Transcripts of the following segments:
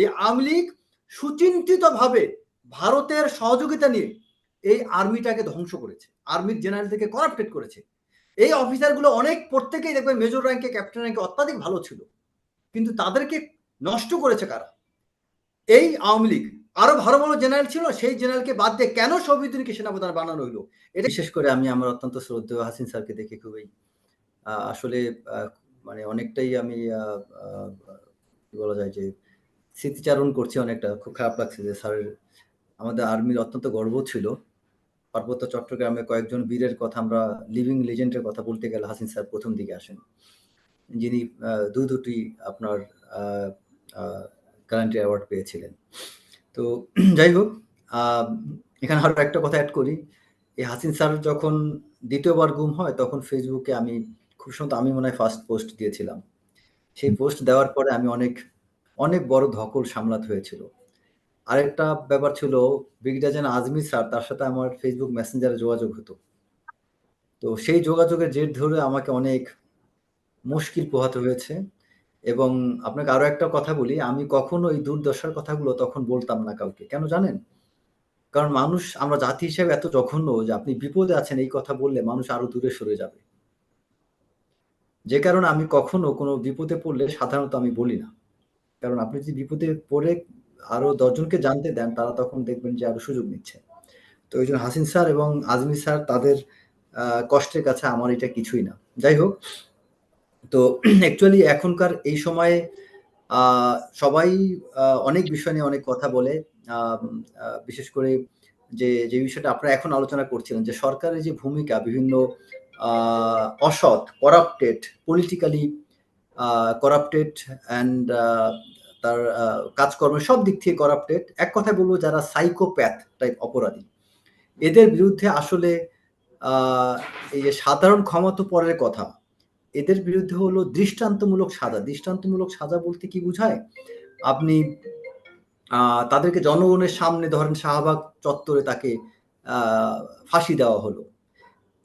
এই আওয়ামী লীগ সুচিন্তিতভাবে ভারতের সহযোগিতা নিয়ে এই আর্মিটাকে ধ্বংস করেছে। আর্মির জেনারেল থেকে করাপ্টেড করেছে। এই অফিসারগুলো অনেক প্রত্যেকেই দেখবেন মেজর র্যাঙ্কে ক্যাপ্টেন র্যাঙ্কে অত্যাধিক ভালো ছিল। কিন্তু তাদেরকে নষ্ট করেছে কারা? এই আওয়ামী লীগ আরও ভালো ভালো জেনারেল ছিল, সেই জেনারেলকে বাদ দিয়ে কেন সৌভিদিনকে সেনাপ্রধান বানানো হইল? এটা শেষ করে আমি আমার অত্যন্ত শ্রদ্ধেয় হাসিন স্যারকে দেখে খুবই আসলে মানে অনেকটাই আমি কি বলা যায় যে স্মৃতিচারণ করছি অনেকটা। খুব খারাপ লাগছে যে স্যারের আমাদের আর্মির অত্যন্ত গর্ব ছিল। পার্বত্য চট্টগ্রামে কয়েকজন বীরের কথা আমরা লিভিং লেজেন্ডের কথা বলতে গেলে হাসিন স্যার প্রথম দিকে আসেন। যিনি দু দুটি আপনার গ্যারান্টি অ্যাওয়ার্ড পেয়েছিলেন। তো যাই হোক এখানে আরও একটা কথা অ্যাড করি। এই হাসিন স্যার যখন দ্বিতীয়বার গুম হয়, তখন ফেসবুকে আমি খুব সম্ভবত আমি মনে হয় ফার্স্ট পোস্ট দিয়েছিলাম। সেই পোস্ট দেওয়ার পরে আমি অনেক অনেক বড় ধকল সামলাতে হয়েছিল। আরেকটা ব্যাপার ছিল ব্রিগেডিয়ার আজমি স্যার, তার সাথে আমার ফেসবুক মেসেঞ্জারে যোগাযোগ হতো। তো সেই যোগাযোগের জের ধরে আমাকে অনেক মুশকিল পোহাতে হয়েছে এবং আপনাকে আরও একটা কথা বলি, আমি কখনো এই দুর্দশার কথাগুলো তখন বলতাম না কাউকে। কেন জানেন? কারণ মানুষ, আমরা জাতি হিসেবে এত জঘন্য যে আপনি বিপদে আছেন, এই কথা বললে মানুষ আরও দূরে সরে যাবে। যে কারণে আমি কখনো কোনো বিপদে পড়লে সাধারণত আমি বলি না। কারণ আপনি যদি বিপদে পড়ে আরও দশজনকে জানতে দেন, তারা তখন দেখবেন যে আরও সুযোগ নিচ্ছে। তো ওই জন্য হাসিন স্যার এবং আজমি স্যার তাদের কষ্টের কাছে আমার এটা কিছুই না। যাই হোক, তো অ্যাকচুয়ালি এখনকার এই সময়ে সবাই অনেক বিষয় নিয়ে অনেক কথা বলে। বিশেষ করে যে যে বিষয়টা আপনারা এখন আলোচনা করছিলেন যে সরকারের যে ভূমিকা বিভিন্ন অসৎ করাপ্টেড পলিটিক্যালি করাপ্টেড অ্যান্ড তার কাজকর্মের সব দিক থেকে করাপ্টেড এক কথায় বলব যারা সাইকোপ্যাথ টাইপ অপরাধী, এদের বিরুদ্ধে আসলে এই যে সাধারণ ক্ষমতা পরের কথা। এদের বিরুদ্ধে হলো দৃষ্টান্তমূলক সাজা। দৃষ্টান্তমূলক সাজা বলতে কি বুঝায়? আপনি তাদেরকে জনগণের সামনে ধরেন শাহবাগ চত্বরে তাকে ফাঁসি দেওয়া হলো।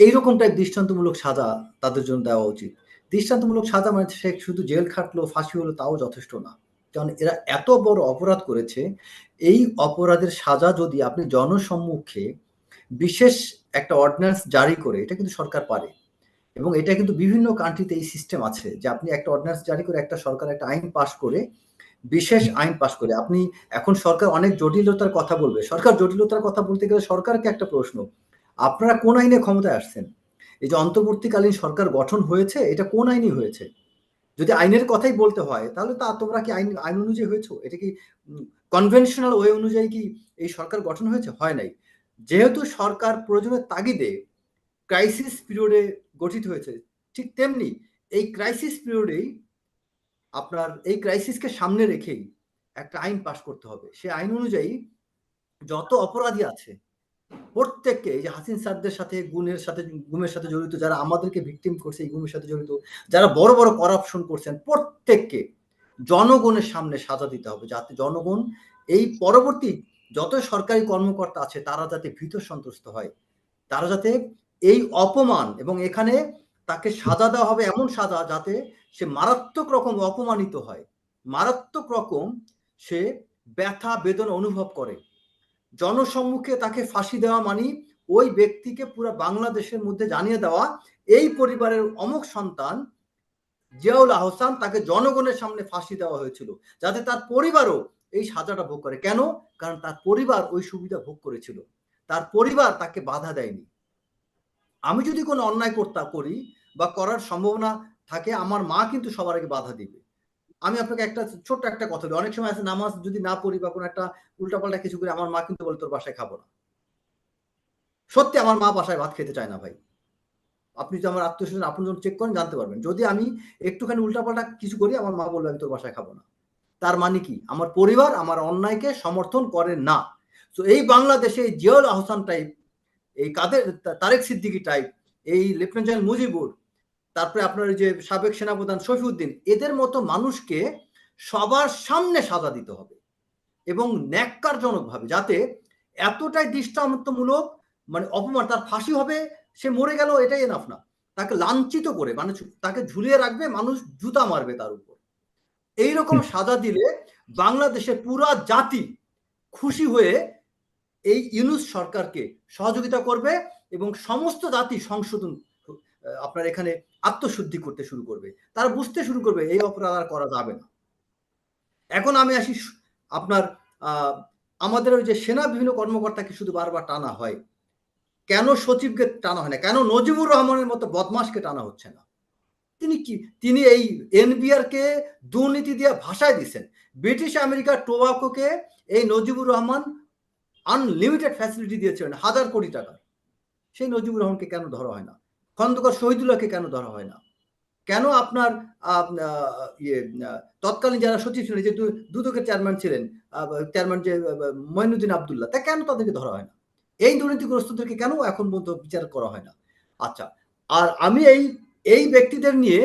এইরকম টাইপ দৃষ্টান্তমূলক সাজা তাদের জন্য দেওয়া উচিত। দৃষ্টান্তমূলক সাজা মানে সে শুধু জেল খাটলো, ফাঁসি হলো তাও যথেষ্ট না। কারণ এরা এত বড় অপরাধ করেছে, এই অপরাধের সাজা যদি আপনি জনসম্মুখে বিশেষ একটা অর্ডিন্যান্স জারি করে, এটা কিন্তু সরকার পারে। এবং এটা কিন্তু বিভিন্ন কান্ট্রিতে এই সিস্টেম আছে যে আপনি একটা অর্ডিন্যান্স জারি করে, একটা সরকার একটা আইন পাশ করে, বিশেষ আইন পাশ করে। আপনি এখন সরকার অনেক জটিলতার কথা বলবে। সরকার জটিলতার কথা বলতে গেলে সরকারকে একটা প্রশ্ন, আপনারা কোন আইনে ক্ষমতায় আসছেন? এই যে অন্তর্বর্তীকালীন সরকার গঠন হয়েছে, এটা কোন আইনই হয়েছে? যদি আইনের কথাই বলতে হয়, তাহলে তা তোমরা কি আইন আইন অনুযায়ী হয়েছো? এটা কি কনভেনশনাল ওয়ে অনুযায়ী কি এই সরকার গঠন হয়েছে? হয় নাই। যেহেতু সরকার প্রয়োজনের তাগিদে ক্রাইসিস পিরিয়ডে গঠিত হয়েছে, ঠিক তেমনি এই ক্রাইসিস পিরিয়ডেই আপনার, এই ক্রাইসিসকে সামনে রেখেই একটা আইন পাশ করতে হবে। সে আইন অনুযায়ী যত অপরাধী আছে প্রত্যেককে এই যে হাসিন স্যারদের সাথে, গুণের সাথে, গুমের সাথে জড়িত, যারা আমাদেরকে ভিকটিম করছে, এই গুমের সাথে জড়িত, যারা বড় বড় করাপশন করছেন, প্রত্যেককে জনগণের সামনে সাজা দিতে হবে, যাতে জনগণ এই পরবর্তী যত সরকারি কর্মকর্তা আছে, তারা যাতে ভীত সন্তুষ্ট হয়। তারা যাতে এই অপমান এবং এখানে তাকে সাজা দেওয়া হবে এমন সাজা যাতে সে মারাত্মক রকম অপমানিত হয়। মারাত্মক রকম সে ব্যথা, বেদনা অনুভব করে। জনসম্মুখে তাকে ফাঁসি দেওয়া মানি ওই ব্যক্তিকে পুরো বাংলাদেশের মধ্যে জানিয়ে দেওয়া। এই পরিবারের অমুক সন্তান জিয়াউল আহসান তাকে জনগণের সামনে ফাঁসি দেওয়া হয়েছিল, যাতে তার পরিবারও এই সাজাটা ভোগ করে। কেন? কারণ তার পরিবার ওই সুবিধা ভোগ করেছিল। তার পরিবার তাকে বাধা দেয়নি। আমি যদি কোনো অন্যায় করতা করি বা করার সম্ভাবনা থাকে, আমার মা কিন্তু সবার আগে বাধা দিবে। আমি আপনাকে একটা ছোট্ট একটা কথা বলি। অনেক সময় আছে নামাজ যদি না পড়ি বা কোনো একটা উল্টাপাল্টা কিছু করি, আমার মা কিন্তু বলে, তোর বাসায় খাব না। সত্যি আমার মা বাসায় ভাত খেতে চায় না ভাই। আপনি যদি আমার আত্মীয় স্বজন আপন চেক করেন, জানতে পারবেন। যদি আমি একটুখানি উল্টাপাল্টা কিছু করি, আমার মা বলবে, আমি তোর বাসায় খাব না। তার মানে কি? আমার পরিবার আমার অন্যায়কে সমর্থন করে না। তো এই বাংলাদেশে জিয়াউল আহসান টাইপ এই কাদের তারেক সিদ্দিকি টাইপ এই লেফটেন্যান্ট জেনারেল মুজিবুর তারপরে আপনার যে সাবেক সেনাপ্রধান শফিউদ্দিন এদের মতো মানুষকে সবার সামনে সাজা দিতে হবে এবং ন্যাক্কারজনক ভাবে যাতে এতটাই দৃষ্টান্তমূলক মানে অপমান তার ফাঁসি হবে সে মরে গেল এটাই এনাফ না। তাকে লাঞ্ছিত করে মানে তাকে ঝুলিয়ে রাখবে মানুষ জুতা মারবে তার উপর। এইরকম সাজা দিলে বাংলাদেশের পুরা জাতি খুশি হয়ে এই ইউনুস সরকারকে সহযোগিতা করবে এবং সমস্ত জাতি সংশোধন আপনার এখানে আত্মশুদ্ধি করতে শুরু করবে। তারা বুঝতে শুরু করবে, এই অপরাধ আর করা যাবে না। এখন আমি আসি আপনার আমাদের ওই যে সেনা বিভিন্ন কর্মকর্তাকে শুধু বারবার টানা হয়। কেন সচিবকে টানা হয় না? কেন নজিবুর রহমানের মতো বদমাসকে টানা হচ্ছে না? তিনি কি, তিনি এই এনবিআর কে দুর্নীতি দিয়ে ভাষায় দিচ্ছেন ব্রিটিশ আমেরিকার টোবাকোকে এই নজিবুর রহমান আনলিমিটেড ফ্যাসিলিটি দিয়েছিলেন হাজার কোটি টাকা সেই নজিবুর রহমানকে কেন ধরা হয় না? খন্দকার শহীদুল্লাহকে কেন ধরা হয় না? কেন আপনার ইয়ে তৎকালীন যারা সচিব ছিলেন, যে দুদকের চেয়ারম্যান ছিলেন চেয়ারম্যান যে মঈনুদ্দিন আবদুল্লাহ, তা কেন তাদেরকে ধরা হয় না? এই দুর্নীতিগ্রস্তদেরকে কেন এখন পর্যন্ত বিচার করা হয় না? আচ্ছা আর আমি এই এই ব্যক্তিদের নিয়ে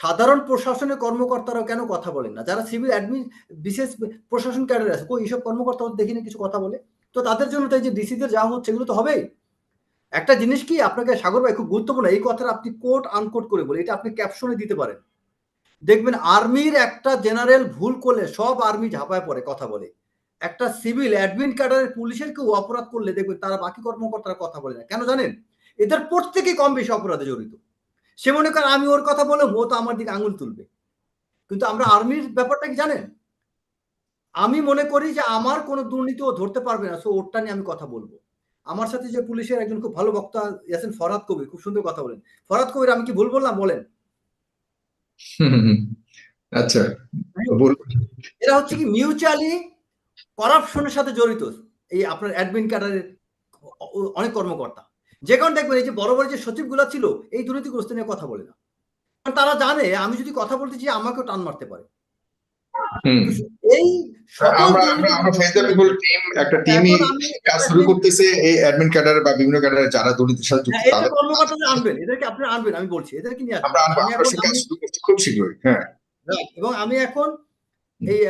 সাধারণ প্রশাসনের কর্মকর্তারাও কেন কথা বলেন না? যারা সিভিল অ্যাডমিন, বিশেষ প্রশাসন ক্যাডার আছে, কই এইসব কর্মকর্তা দেখি না কিছু কথা বলে? তো তাদের জন্য তাই যে ডিসিদের যা হচ্ছে, এগুলো তো হবেই। একটা জিনিস কি আপনাকে, সাগর ভাই, খুব গুরুত্বপূর্ণ, এই কথাটা আপনি কোট আনকোট করে বলে, এটা আপনি ক্যাপশনে দিতে পারেন। দেখবেন আর্মির একটা জেনারেল ভুল করলে, সব আর্মি ঝাঁপায় পড়ে, কথা বলে। একটা সিভিল অ্যাডমিন ক্যাডারের পুলিশের কেউ অপরাধ করলে, দেখবেন তারা বাকি কর্মকর্তারা কথা বলে না। কেন জানেন? এদের প্রত্যেকেই কম বেশি অপরাধে জড়িত। সে মনে করেন আমি ওর কথা বলে ও তো আমার দিকে আঙুল তুলবে। কিন্তু আমরা আর্মির ব্যাপারটা কি জানেন? আমি মনে করি যে, আমার কোনো দুর্নীতি ও ধরতে পারবে না, সো ওরটা নিয়ে আমি কথা বলব। আমার সাথে যে পুলিশের একজন খুব ভালো বক্তা ইয়াসেন ফরাদ কবি খুব সুন্দর কথা বলেন। ফরাদ কবির আমি কি ভুল বললাম? বলেন। আচ্ছা এরা হচ্ছে কি মিউচুয়ালি করাপশনের সাথে জড়িত। এই আপনার অ্যাডমিন ক্যাডারের অনেক কর্মকর্তা। যে কারণ দেখবেন এই যে বড় বড় যে সচিবগুলো ছিল এই দুর্নীতিগ্রস্ত নিয়ে কথা বলে না। তারা জানে আমি যদি কথা বলতে চাই আমাকেও টান মারতে পারে। এই আমরা আমরা আমরা ফেস দ্য পিপল টিম একটা টিমই কাজ শুরু করতেছে এই অ্যাডমিন ক্যাডার বা বিভিন্ন ক্যাডারের যারা দুর্নীতির সাথে যুক্ত তাদের কর্মকর্তাদের আনবেন এদেরকে আপনি আনবেন আমি বলছি এদেরকে নিয়ে আমরা আমরা কাজ শুরু করছি খুব শীঘ্রই হ্যাঁ। এবং আমি এখন এই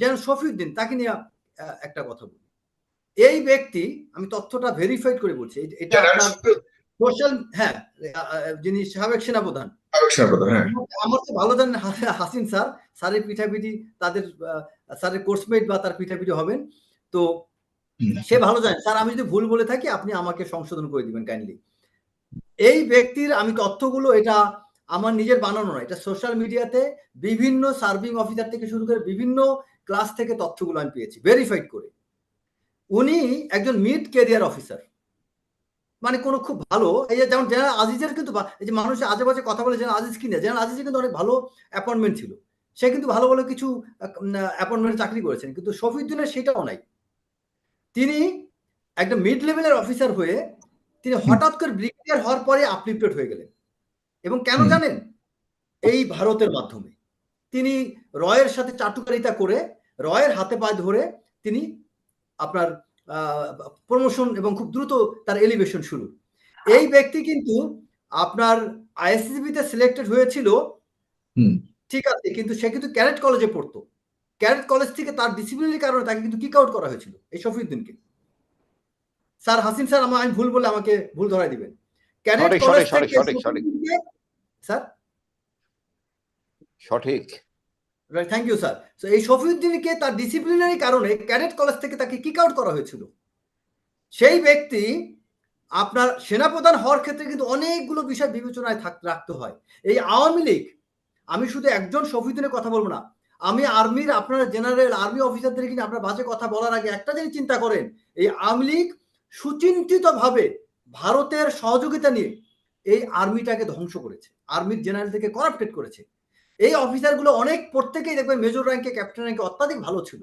যেন শফিউদ্দিন তাকে নিয়ে একটা কথা বলি। এই ব্যক্তি আমি তথ্যটা ভেরিফাইড করে বলছি এটা সোশ্যাল হ্যাঁ যিনি সাবেক সেনাপ্রধান। আমার তো ভালো জানেন হাসিন স্যার। স্যারের পিঠাপিঠি তাদের স্যারের কোর্সমেট বা তার পিঠাপিঠি হবেন। তো সে ভালো জানে। স্যার আমি যদি ভুল বলে থাকি আপনি আমাকে সংশোধন করে দিবেন কাইন্ডলি এই ব্যক্তির আমি তথ্যগুলো এটা আমার নিজের বানানো নয়। এটা সোশ্যাল মিডিয়াতে বিভিন্ন সার্ভিং অফিসার থেকে শুরু করে বিভিন্ন ক্লাস থেকে তথ্যগুলো আমি পেয়েছি। ভেরিফাইড করে। উনি একজন মিড কেরিয়ার অফিসার মানে কোনো খুব ভালো। এই যে যেমন জেনারেল আজিজের কিন্তু এই যে মানুষের আজে বাজে কথা বলে জেনারেল আজিজ কিনে জেনারেল আজিজের কিন্তু অনেক ভালো অ্যাপয়েন্টমেন্ট ছিল। সে কিন্তু ভালো ভালো কিছু অ্যাপয়েন্টমেন্ট চাকরি করেছেন। কিন্তু শফিউদ্দিনের সেটাও নাই। তিনি একটা মিড লেভেলের অফিসার হয়ে তিনি হঠাৎ করে ব্রিগেডিয়ার হওয়ার পরে আপলিফটেড হয়ে গেলেন। এবং কেন জানেন? এই ভারতের মাধ্যমে। তিনি রয়ের সাথে চাটুকারিতা করে রয়ের হাতে পায়ে ধরে তিনি আপনার প্রমোশন এবং খুব দ্রুত তার এলিভেশন শুরু। এই ব্যক্তি কিন্তু আপনার আইএসসিবিতে সিলেক্টেড হয়েছিল। ঠিক আছে কিন্তু সে কিন্তু ক্যারেট কলেজে পড়তো। ক্যারেট কলেজ থেকে তার ডিসিপ্লিনারি কারণে তাকে কিন্তু কিক আউট করা হয়েছিল এই শফিউদ্দিনকে। স্যার হাসিন স্যার আমার আমি ভুল বলে আমাকে ভুল ধরাই দিবেন। ক্যারেট কলেজ থেকে স্যার? সঠিক। থ্যাংক ইউ স্যার তো এই শফিউদ্দিনকে তার ডিসিপ্লিনারি কারণে ক্যাডেট কলেজ থেকে তাকে কিক আউট করা হয়েছিল। সেই ব্যক্তি আপনার সেনাপ্রধান হওয়ার ক্ষেত্রে কিন্তু অনেকগুলো বিষয় বিবেচনায় থাক, রাখতে হয়। এই আওয়ামী লীগ, আমি শুধু একজন শফিউদ্দিনের কথা বলব না, আমি আর্মির, আপনার জেনারেল, আর্মি অফিসারদের কিন্তু আপনার বাজে কথা বলার আগে একটা জিনিস চিন্তা করেন, এই আওয়ামী লীগ সুচিন্তিতভাবে ভারতের সহযোগিতা নিয়ে এই আর্মিটাকে ধ্বংস করেছে, আর্মির জেনারেল থেকে করাপ্টেড করেছে। এই অফিসারগুলো অনেক প্রত্যেকেই দেখবেন মেজর র্যাঙ্কে ক্যাপ্টেন র্যাঙ্কে অত্যাধিক ভালো ছিল।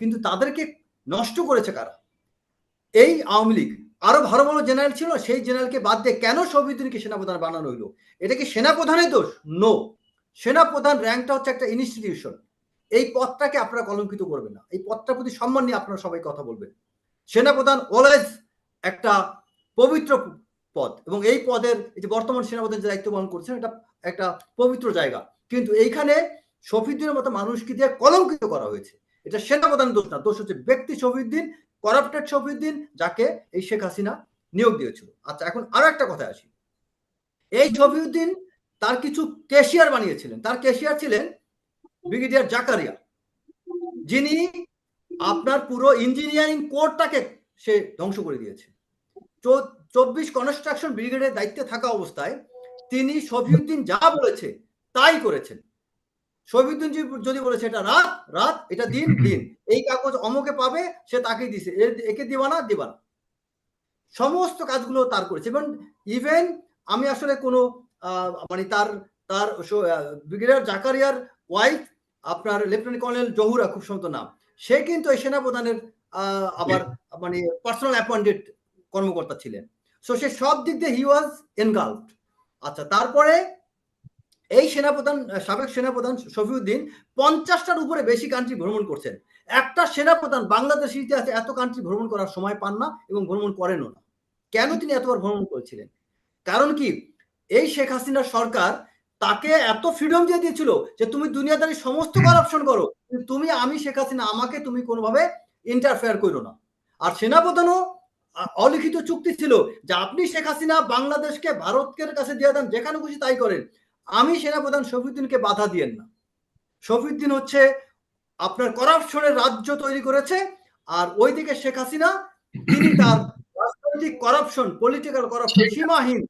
কিন্তু তাদেরকে নষ্ট করেছে কারা? এই আওয়ামী লীগ। আরও ভালো ভালো জেনারেল ছিল, সেই জেনারেলকে বাদ দিয়ে কেন সৌভিদ্দিনকে সেনাপ্রধান বানানো হইল? এটা কি সেনাপ্রধানের দোষ? নো সেনাপ্রধান র্যাঙ্কটা হচ্ছে একটা ইনস্টিটিউশন এই পদটাকে আপনারা কলঙ্কিত করবেন না। এই পদটার প্রতি সম্মান নিয়ে আপনারা সবাই কথা বলবেন। সেনাপ্রধান অলওয়েজ একটা পবিত্র পদ। এবং এই পদের, এই যে বর্তমান সেনাপ্রধান যে দায়িত্ব পালন করছেন, এটা একটা পবিত্র জায়গা। কিন্তু এইখানে শফিউদ্দিনের মতো মানুষকে দিয়ে কলঙ্কিত করা হয়েছে। এটা সেনাপ্রধান দোষ না। দোষ হচ্ছে ব্যক্তি শফিউদ্দিন করাপ্টেড শফিউদ্দিন, যাকে এই শেখ হাসিনা নিয়োগ দিয়েছিল। আচ্ছা এখন আরও একটা কথা আসি। এই শফিউদ্দিন তার কিছু ক্যাশিয়ার বানিয়েছিলেন। তার ক্যাশিয়ার ছিলেন ব্রিগেডিয়ার জাকারিয়া। যিনি আপনার পুরো ইঞ্জিনিয়ারিং কোর্টটাকে সে ধ্বংস করে দিয়েছে। চব্বিশ কনস্ট্রাকশন ব্রিগেডের দায়িত্বে থাকা অবস্থায় তিনি শফিউদ্দিন যা বলেছে তাই করেছেন। শফিউদ্দিন যদি বলেছে এটা রাত রাত এটা দিন দিন। এই কাগজ অমকে পাবে সে তাকেই দিছে। একে দিবা না দিবা না। সমস্ত কাজগুলো তার করেছে। এবং ইভেন আমি আসলে কোনো মানে তার তার ব্রিগেডিয়ার জাকারিয়ার ওয়াইফ আপনার লেফটেন্যান্ট কর্নেল জহুরা খুব সম্ভবত নাম সে কিন্তু এই সেনাপ্রধানের আবার মানে পার্সোনাল অ্যাপয়েন্টেড কর্মকর্তা ছিলেন। সো সে সব দিক দিয়ে হি ওয়াজ এনগালভড আচ্ছা তারপরে এই সেনাপ্রধান সাবেক সেনাপ্রধান শফিউদ্দিন পঞ্চাশটার উপরে বেশি কান্ট্রি ভ্রমণ করছেন। একটা সেনাপ্রধান বাংলাদেশের ইতিহাসে এত কান্ট্রি ভ্রমণ করার সময় পান না এবং ভ্রমণ করেনও না। কেন তিনি এতবার ভ্রমণ করেছিলেন? কারণ কি, এই শেখ হাসিনার সরকার তাকে এত ফ্রিডম দিয়ে দিয়েছিল যে তুমি দুনিয়াদারি সমস্ত কারাপশন করো তুমি, আমি শেখ হাসিনা, আমাকে তুমি কোনোভাবে ইন্টারফেয়ার করো না। আর সেনাপ্রধানও অলিখিত চুক্তি ছিল যে আপনি শেখ হাসিনা বাংলাদেশকে ভারতের কাছে দিয়ে দেন, যেখানে খুশি তাই করেন। আমি সেনাপ্রধান শফিউদ্দিনকে বাধা দিয়েন না। শফিউদ্দিন হচ্ছে আপনার করাপশনের রাজ্য তৈরি করেছে আর ওইদিকে শেখ হাসিনা তিনি তার রাজনৈতিক করাপশন পলিটিক্যাল করাপশন সীমাহীন।